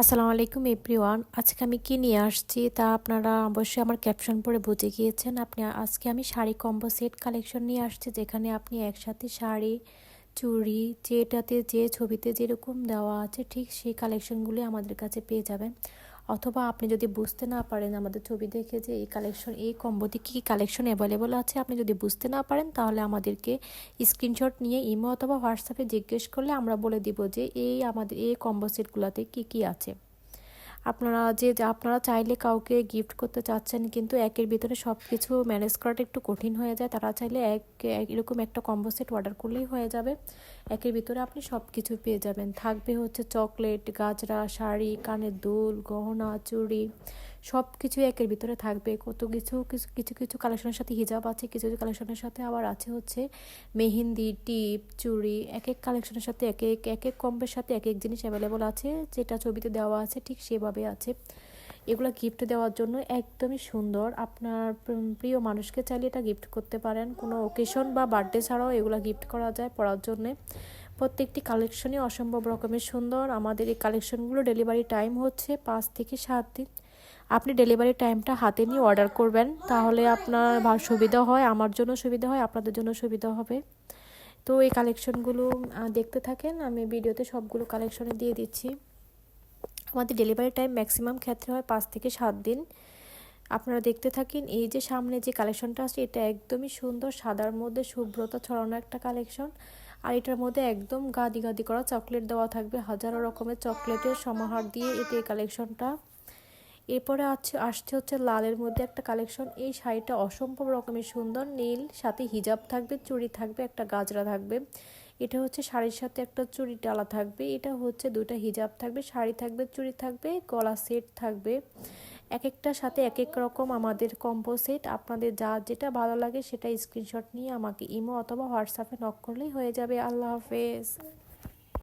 আসসালামু আলাইকুম এভরিওয়ান। আজকে আমি কি নিয়ে আসছি তা আপনারা অবশ্যই আমার ক্যাপশন পরে বুঝে গিয়েছেন। আপনি আজকে আমি শাড়ি কম্বো সেট কালেকশন নিয়ে আসছি যেখানে আপনি একসাথে শাড়ি, চুড়ি, যেটাতে যে ছবিতে যেরকম দেওয়া আছে ঠিক সেই কালেকশনগুলি আমাদের কাছে পেয়ে যাবেন। অথবা আপনি যদি বুঝতে না পারেন আমাদের ছবি দেখে যে এই কালেকশন এই কম্বোতে কী কী কালেকশন অ্যাভেলেবল আছে, আপনি যদি বুঝতে না পারেন, তাহলে আমাদেরকে স্ক্রিনশট নিয়ে ইমো অথবা হোয়াটসঅ্যাপে জিজ্ঞেস করলে আমরা বলে দিব যে এই আমাদের, এই কম্বো সেটগুলোতে কী কী আছে। আপনারা যে আপনারা চাইলে কাউকে গিফট করতে চাচ্ছেন, কিন্তু একের ভিতরে সব কিছু ম্যানেজ করাটা একটু কঠিন হয়ে যায়। তারা চাইলে এক এরকম একটা কম্বো সেট অর্ডার করলেই হয়ে যাবে। একের ভিতরে আপনি সব কিছু পেয়ে যাবেন। থাকবে হচ্ছে চকলেট গাজরা, শাড়ি, কানের দুল, গহনা, চুড়ি সব কিছু একের ভিতরে থাকবে। কত কিছু কিছু কিছু কালেকশনের সাথে হিজাব আছে, কিছু কিছু কালেকশনের সাথে আবার আছে হচ্ছে মেহেন্দি, টিপ, চুড়ি এক এক কালেকশনের সাথে এক এক এক এক কম্বের সাথে এক এক জিনিস অ্যাভেলেবল আছে, যেটা ছবিতে দেওয়া আছে, ঠিক সেভাবে আছে। এগুলো গিফট দেওয়ার জন্য একদমই সুন্দর। আপনার প্রিয় মানুষকে চাইলে এটা গিফট করতে পারেন। কোনো ওকেশন বা বার্থডে ছাড়াও এগুলো গিফট করা যায় পড়ার জন্যে। প্রত্যেকটি কালেকশনই অসম্ভব রকমের সুন্দর। আমাদের এই কালেকশনগুলো ডেলিভারি টাইম হচ্ছে পাঁচ থেকে সাত দিন। আপনি ডেলিভারি টাইমটা হাতে নিয়ে অর্ডার করবেন, তাহলে আপনার সুবিধা হয়, আমার জন্য সুবিধা হয়, আপনাদের জন্য সুবিধা হবে। তো এই কালেকশনগুলো দেখতে থাকেন, আমি ভিডিওতে সবগুলো কালেকশনে দিয়ে দিচ্ছি। আমাদের ডেলিভারি টাইম ম্যাক্সিমাম ক্ষেত্রে হয় পাঁচ থেকে সাত দিন। আপনারা দেখতে থাকেন, এই যে সামনে যে কালেকশনটা আছে, এটা একদমই সুন্দর, সাদার মধ্যে শুভ্রতা ছড়ানো একটা কালেকশন। আর এটার মধ্যে একদম গাদি গাদি করা চকলেট দেওয়া থাকবে, হাজারো রকমের চকলেটের সমাহার দিয়ে এতে এই কালেকশনটা। এরপরে আছে, আসছে হচ্ছে লালের মধ্যে একটা কালেকশন এই শাড়িটা অসম্ভব রকমের সুন্দর, নীল, সাথে হিজাব থাকবে, চুড়ি থাকবে, একটা গাজরা থাকবে। এটা হচ্ছে শাড়ির সাথে একটা চুড়ি ডালা থাকবে, এটা হচ্ছে দুটা হিজাব থাকবে, শাড়ি থাকবে, চুড়ি থাকবে, গলা সেট থাকবে। এক একটার সাথে এক এক রকম আমাদের কম্পো সেট আপনাদের যা যেটা ভালো লাগে সেটা স্ক্রিনশট নিয়ে আমাকে ইমো অথবা হোয়াটসঅ্যাপে নক করলেই হয়ে যাবে। আল্লাহ হাফেজ।